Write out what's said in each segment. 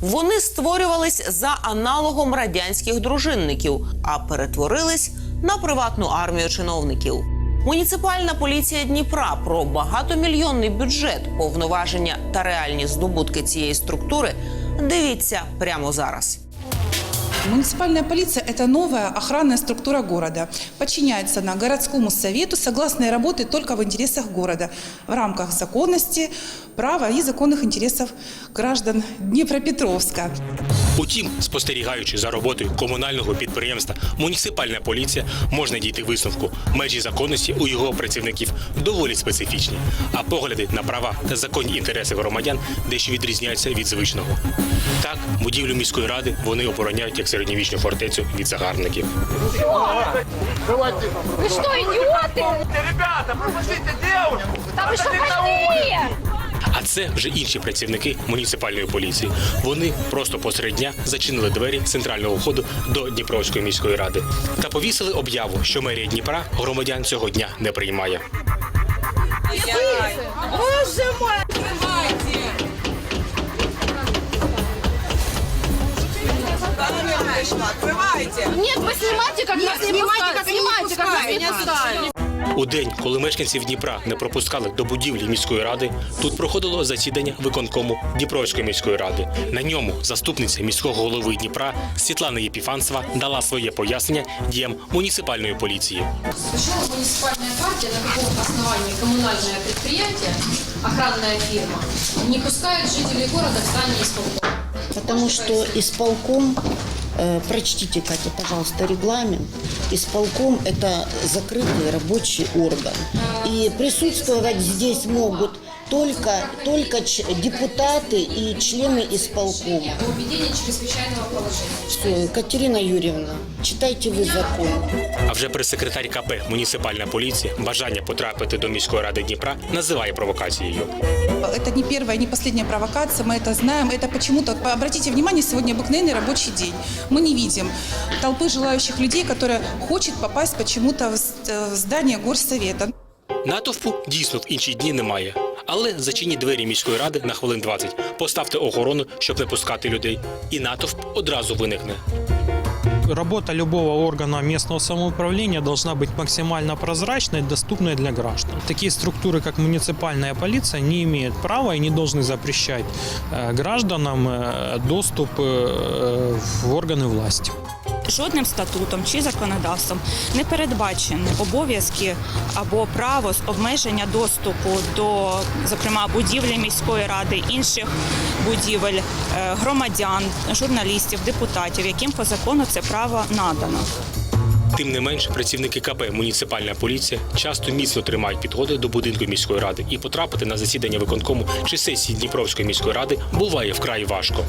Вони створювались за аналогом радянських дружинників, а перетворились на приватну армію чиновників. Муніципальна поліція Дніпра про багатомільйонний бюджет, повноваження та реальні здобутки цієї структури. Дивіться прямо зараз. Муниципальная полиция – это новая охранная структура города. Подчиняется она городскому совету согласно работы только в интересах города в рамках законности, права и законных интересов граждан Днепропетровска. Утім, спостерігаючи за роботою комунального підприємства Муніципальна поліція можна дійти висновку. Межі законності у його працівників доволі специфічні, а погляди на права та законні інтереси громадян дещо відрізняються від звичного. Так, будівлю міської ради вони обороняють як середньовічну фортецю від загарбників. Вы что, идиоты? Ребята, пропустите девушку! Да вы что, Подождите на больные? А це вже інші працівники муніципальної поліції. Вони просто посеред дня зачинили двері центрального входу до Дніпровської міської ради та повісили об'яву, що мерія Дніпра громадян цього дня не приймає. Боже мой! Нет, вы снимайте, как нас не снимайте, как снимайте, как не пускают. У день, коли мешканців Дніпра не пропускали до будівлі міської ради, тут проходило засідання виконкому Дніпровської міської ради. На ньому заступниця міського голови Дніпра Світлана Єпіфанцева дала своє пояснення діям муніципальної поліції. Почему муниципальная партия, на каком основании коммунальное предприятие, охранная фирма, не пускает жителей города в здание исполкома? Потому что исполком, прочтите, Катя, пожалуйста, регламент. Исполком – это закрытый рабочий орган. И присутствовать здесь могут только, только ч- депутаты и члены исполкома. О введении чрезвычайного положения. Все, Катерина Юрьевна, читайте вы закон. А вже прес-секретар КП Муніципальна поліція бажання потрапити до міської ради Дніпра називає провокацією. Это не первая, не последняя провокация, мы это знаем. Это почему-то, вот обратите внимание, сегодня обыкновенный рабочий день. Мы не видим толпы желающих людей, которые хочет попасть почему-то в с- э, в здание горсовета. Натовпу дійсно в інші дні немає. Але зачиніть двері міської ради на хвилин 20, поставте охорону, щоб не пускати людей, і натовп одразу виникне. Работа любого органа местного самоуправления должна быть максимально прозрачной и доступной для граждан. Такие структуры, как муниципальная полиция, не имеют права и не должны запрещать э, гражданам э, доступ э, в органы власти. Жодним статутом чи законодавством не передбачені обов'язки або право з обмеження доступу до, зокрема, будівлі міської ради, інших будівель, е, громадян, журналістів, депутатів, яким по закону це право надано. Тим не менш, працівники КП Муніципальна поліція часто міцно тримають підходи до будинку міської ради, і потрапити на засідання виконкому чи сесії Дніпровської міської ради буває вкрай важко.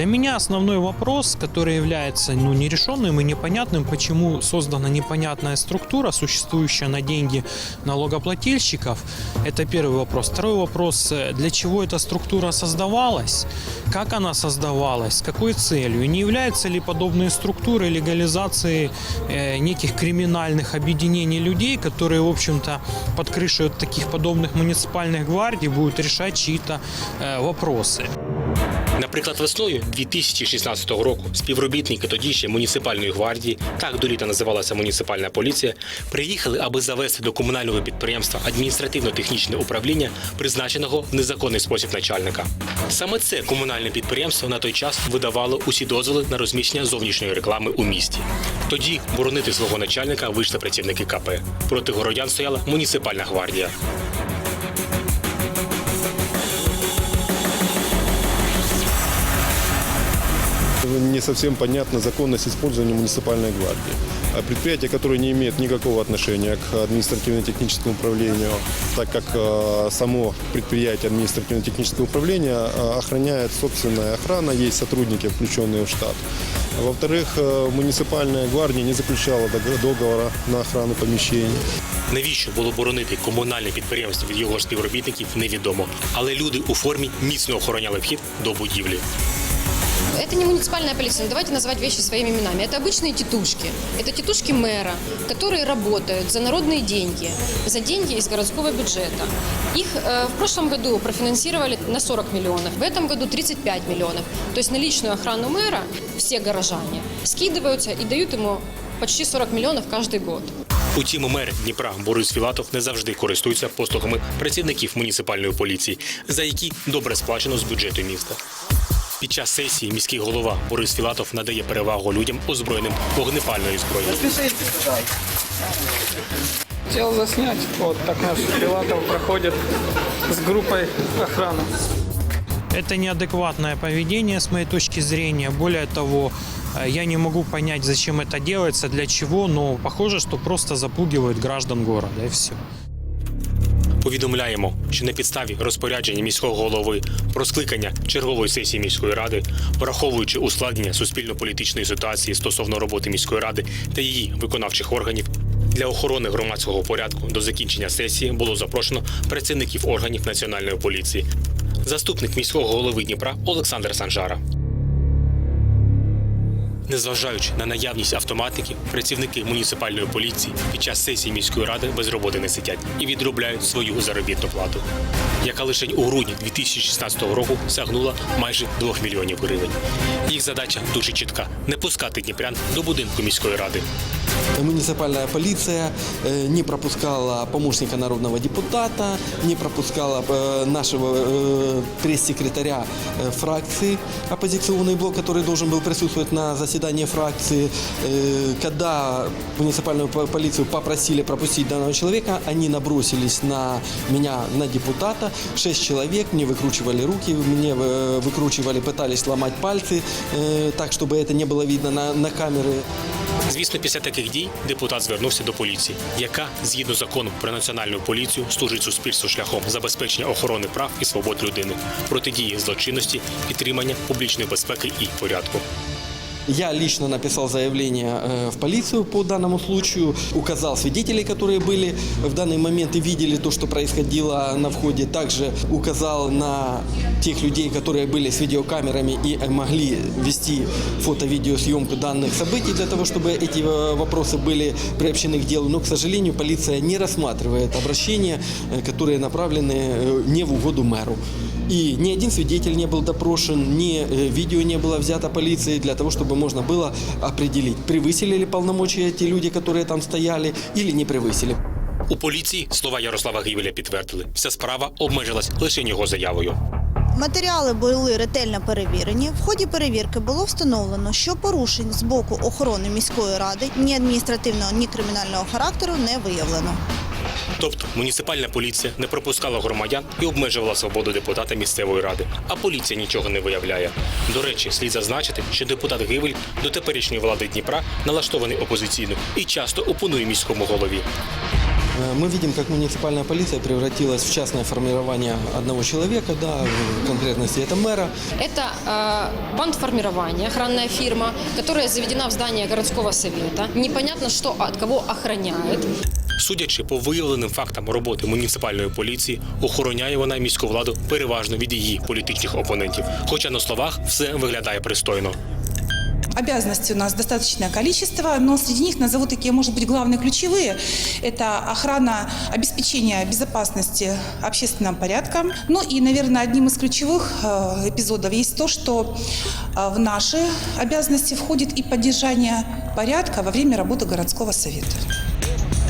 Для меня основной вопрос, который является ну, нерешенным и непонятным, почему создана непонятная структура, существующая на деньги налогоплательщиков, это первый вопрос. Второй вопрос, э, для чего эта структура создавалась, как она создавалась, с какой целью, и не являются ли подобные структуры легализацией э, неких криминальных объединений людей, которые, в общем-то, под крышей вот таких подобных муниципальных гвардий будут решать чьи-то э, вопросы. Наприклад, весною 2016 року співробітники тоді ще муніципальної гвардії, так до літа називалася муніципальна поліція, приїхали, аби завести до комунального підприємства адміністративно-технічне управління, призначеного в незаконний спосіб начальника. Саме це комунальне підприємство на той час видавало усі дозволи на розміщення зовнішньої реклами у місті. Тоді боронити свого начальника вийшли працівники КП. Проти городян стояла муніципальна гвардія. Не совсем понятна законность использования муниципальной гвардии. А Предприятие, которое не имеет никакого отношения к административно-техническому управлению, так как э, само предприятие административно-технического управления э, охраняет собственная охрана, есть сотрудники, включенные в штат. Во-вторых, э, муниципальная гвардия не заключала дог- договора на охрану помещений. Навіщо було боронити комунальне підприємство від його співробітників, невідомо. Але люди у формі міцно охороняли вхід до будівлі. Это не муниципальная полиция, давайте называть вещи своими именами. Это обычные тетушки. Это тетушки мэра, которые работают за народные деньги, за деньги из городского бюджета. Их э, в прошлом году профинансировали на 40 миллионов, в этом году 35 миллионов. То есть на личную охрану мэра все горожане скидываются и дают ему почти 40 миллионов каждый год. Утім, мер Дніпра Борис Філатов не завжди користується послугами працівників муніципальної поліції, за які добре сплачено з бюджету міста. Під час сесії міський голова Борис Філатов надає перевагу людям, озброєним вогнепальною зброєю. Хотел заснять. Вот так наш Филатов проходит с группой охраны. Это неадекватное поведение с моей точки зрения. Более того, э, я не могу понять, зачем это делается, для чего, но похоже, что просто запугивают граждан города и все. Повідомляємо, що на підставі розпорядження міського голови про скликання чергової сесії міської ради, враховуючи ускладнення суспільно-політичної ситуації стосовно роботи міської ради та її виконавчих органів, для охорони громадського порядку до закінчення сесії було запрошено працівників органів національної поліції. Заступник міського голови Дніпра Олександр Санжара. Незважаючи на наявність автоматиків, працівники муніципальної поліції під час сесії міської ради без роботи не сидять і відробляють свою заробітну плату, яка лише у грудні 2016 року сягнула майже 2 мільйонів гривень. Їх задача дуже чітка не пускати дніпрян до будинку міської ради. Муниципальная полиция э, не пропускала помощника народного депутата, не пропускала э, нашего э, пресс-секретаря э, фракции оппозиционный блок, который должен был присутствовать на заседании фракции. Э, Когда муниципальную по- полицию попросили пропустить данного человека, они набросились на меня, на депутата. Шесть человек мне выкручивали руки, мне э, выкручивали, пытались сломать пальцы, э, так, чтобы это не было видно на, на камеры. Звісно, після таких дій депутат звернувся до поліції, яка згідно закону про національну поліцію служить суспільству шляхом забезпечення охорони прав і свобод людини, протидії злочинності, підтримання публічної безпеки і порядку. Я лично написал заявление э, в полицию по данному случаю, указал свидетелей, которые были в данный момент и видели то, что происходило на входе. Также указал на тех людей, которые были с видеокамерами и э, могли вести фото-видеосъемку данных событий для того, чтобы эти э, вопросы были приобщены к делу. Но, к сожалению, полиция не рассматривает обращения, э, которые направлены э, не в угоду мэру. И ни один свидетель не был допрошен, ни э, видео не было взято полицией для того, чтобы можно было определить, превысили ли полномочия те люди, которые там стояли, или не превысили. У поліції слова Ярослава Гівеля підтвердили, вся справа обмежилась лише його заявою. Матеріали були ретельно перевірені. В ході перевірки було встановлено, що порушень з боку охорони міської ради ні адміністративного, ні кримінального характеру не виявлено. Тобто муніципальна поліція не пропускала громадян і обмежувала свободу депутата місцевої ради, а поліція нічого не виявляє. До речі, слід зазначити, що депутат Гивель до теперішньої влади Дніпра налаштований опозиційно і часто опонує міському голові. Э, Мы видим, как муниципальная полиция превратилась в частное формирование одного человека, да, в конкретности это мэра. Это э, бандформирование, охранная фирма, которая заведена в здание городского совета. Непонятно, что от кого охраняет. Судячи по виявленим фактам роботи муніципальної поліції, охороняє вона міську владу переважно від її політичних опонентів. Хоча на словах все виглядає пристойно. Обязанностей у нас достаточное количество, но среди них назову такие, может быть, главные ключевые. Это охрана, обеспечение безопасности общественным порядком. Ну и, наверное, одним из ключевых э, эпизодов есть то, что э, в наши обязанности входит и поддержание порядка во время работы городского совета.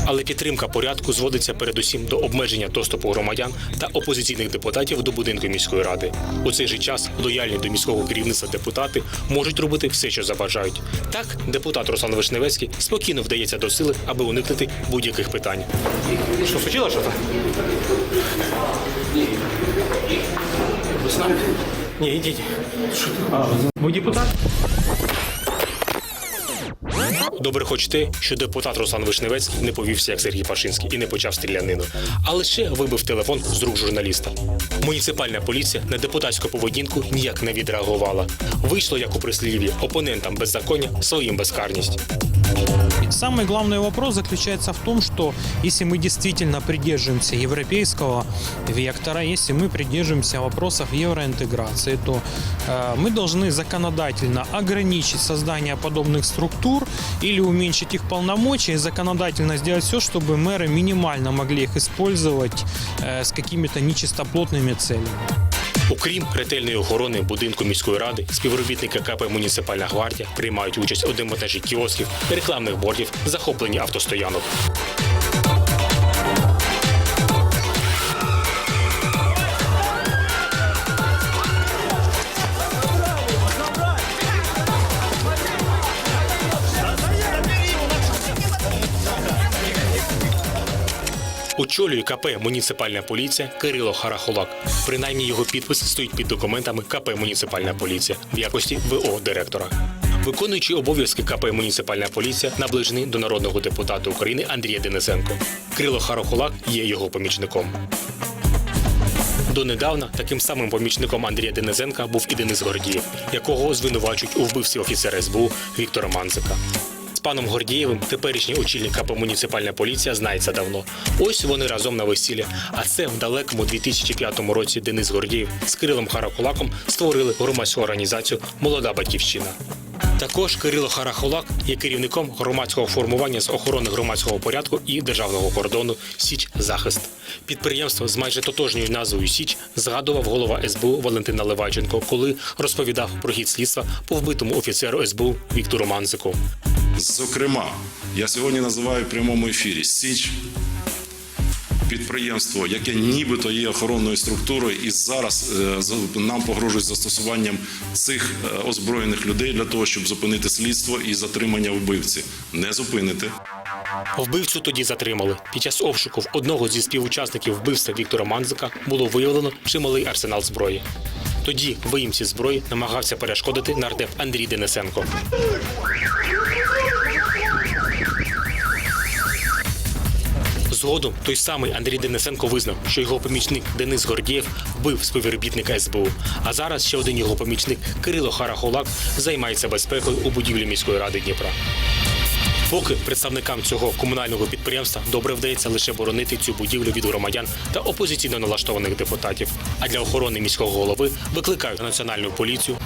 Але підтримка порядку зводиться передусім до обмеження доступу громадян та опозиційних депутатів до будинку міської ради. У цей же час лояльні до міського керівництва депутати можуть робити все, що забажають. Так, депутат Руслан Вишневецький спокійно вдається до сили, аби уникнути будь-яких питань. Що? Ви з нами? Ні, йдіть. Ви депутат? Добре хоч те, що депутат Руслан Вишневецький не повівся як Сергій Пашинський і не почав стрілянину, а лише вибив телефон з рук журналіста. Муніципальна поліція на депутатську поведінку ніяк не відреагувала. Вийшло, як у прислів'ї, опонентам беззаконня своїм безкарність. Самый главный вопрос заключается в том, что если мы действительно придерживаемся европейского вектора, если мы придерживаемся вопросов евроинтеграции, то э, мы должны законодательно ограничить создание подобных структур или уменьшить их полномочия и законодательно сделать все, чтобы мэры минимально могли их использовать э, с какими-то нечистоплотными целями. Окрім ретельної охорони будинку міської ради, співробітники КП Муніципальна гвардія приймають участь у демонтажі кіосків, рекламних бордів, захопленні автостоянок. Очолює КП Муніципальна поліція Кирило Харахолак. Принаймні його підпис стоїть під документами КП Муніципальна поліція в якості ВО директора. Виконуючий обов'язки КП Муніципальна поліція наближений до народного депутата України Андрія Денисенко. Кирило Харахолак є його помічником. Донедавна таким самим помічником Андрія Денисенка був і Денис Гордієв, якого звинувачують у вбивстві офіцера СБУ Віктора Манзика. Паном Гордієвим теперішній очільник КП муніципальна поліція знається давно. Ось вони разом на весіллі. А це в далекому 2005 році Денис Гордієв з Кирилом Харакулаком створили громадську організацію Молода батьківщина. Також Кирило Харахолак є керівником громадського формування з охорони громадського порядку і державного кордону Січ Захист. Підприємство з майже тотожньою назвою Січ згадував голова СБУ Валентина Левайченко, коли розповідав про хід слідства по вбитому офіцеру СБУ Віктору Манзику. Зокрема, я сьогодні називаю в прямому ефірі Січ. Підприємство, яке нібито є охоронною структурою, і зараз е, нам погрожують застосуванням цих е, озброєних людей для того, щоб зупинити слідство і затримання вбивці. Не зупините. Вбивцю тоді затримали. Під час обшуку в одного зі співучасників вбивства Віктора Манзика було виявлено чималий арсенал зброї. Тоді виїмці зброї намагався перешкодити нардеп Андрій Денисенко. Згодом той самий Андрій Денисенко визнав, що його помічник Денис Гордієв вбив співробітника СБУ. А зараз ще один його помічник Кирило Харахолак займається безпекою у будівлі міської ради Дніпра. Поки представникам цього комунального підприємства добре вдається лише боронити цю будівлю від громадян та опозиційно налаштованих депутатів. А для охорони міського голови викликають національну поліцію